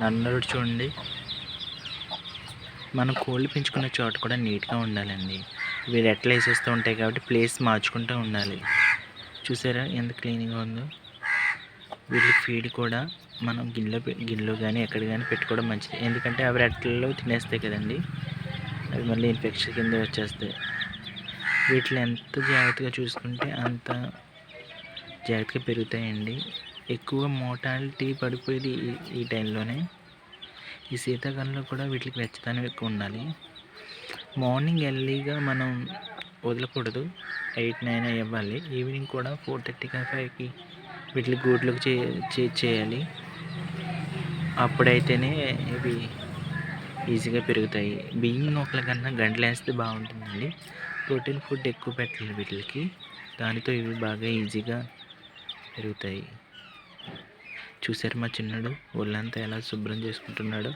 నన్నడు చూడండి. మనం కోళ్ళు పెంచుకునే చోట కూడా నీట్గా ఉండాలండి. వీరు ఎట్లా వేసేస్తూ ఉంటాయి కాబట్టి ప్లేస్ మార్చుకుంటూ ఉండాలి. చూసారా ఎంత క్లీన్గా ఉందో? వీళ్ళ ఫీడ్ కూడా మనం గిన్నెలో గిన్నెలో కానీ ఎక్కడ కానీ పెట్టుకోవడం మంచిది. ఎందుకంటే అవి రెట్లలో తినేస్తాయి కదండి. అవి మళ్ళీ ఇన్ఫెక్షన్ కింద వచ్చేస్తాయి. వీటిని ఎంత జాగ్రత్తగా చూసుకుంటే అంత జాగ్రత్తగా పెరుగుతాయండి. ఎక్కువ మోటాలిటీ పడిపోయేది ఈ- ఈ టైంలోనే. ఈ శీతాకాలంలో కూడా వీటికి వెచ్చదనం ఎక్కువ ఉండాలి. మార్నింగ్ ఎర్లీగా మనం వదలకూడదు. ఎయిట్ నైన్ ఇవ్వాలి ఈవినింగ్ కూడా ఫోర్ థర్టీ ఫైవ్కి వీటికి గూట్లకు చే చే- చేయాలి. అప్పుడైతేనే ఇవి ఈజీగా పెరుగుతాయి. బియ్యం నూకల కన్నా గంటలు వేస్తే బాగుంటుందండి. ప్రోటీన్ ఫుడ్ ఎక్కువ పెట్టాలి వీటికి. దానితో ఇవి బాగా ఈజీగా పెరుగుతాయి. చూసారు మా చిన్నడు. ఒళ్ళంతా ఎలా శుభ్రం చేసుకుంటున్నాడు.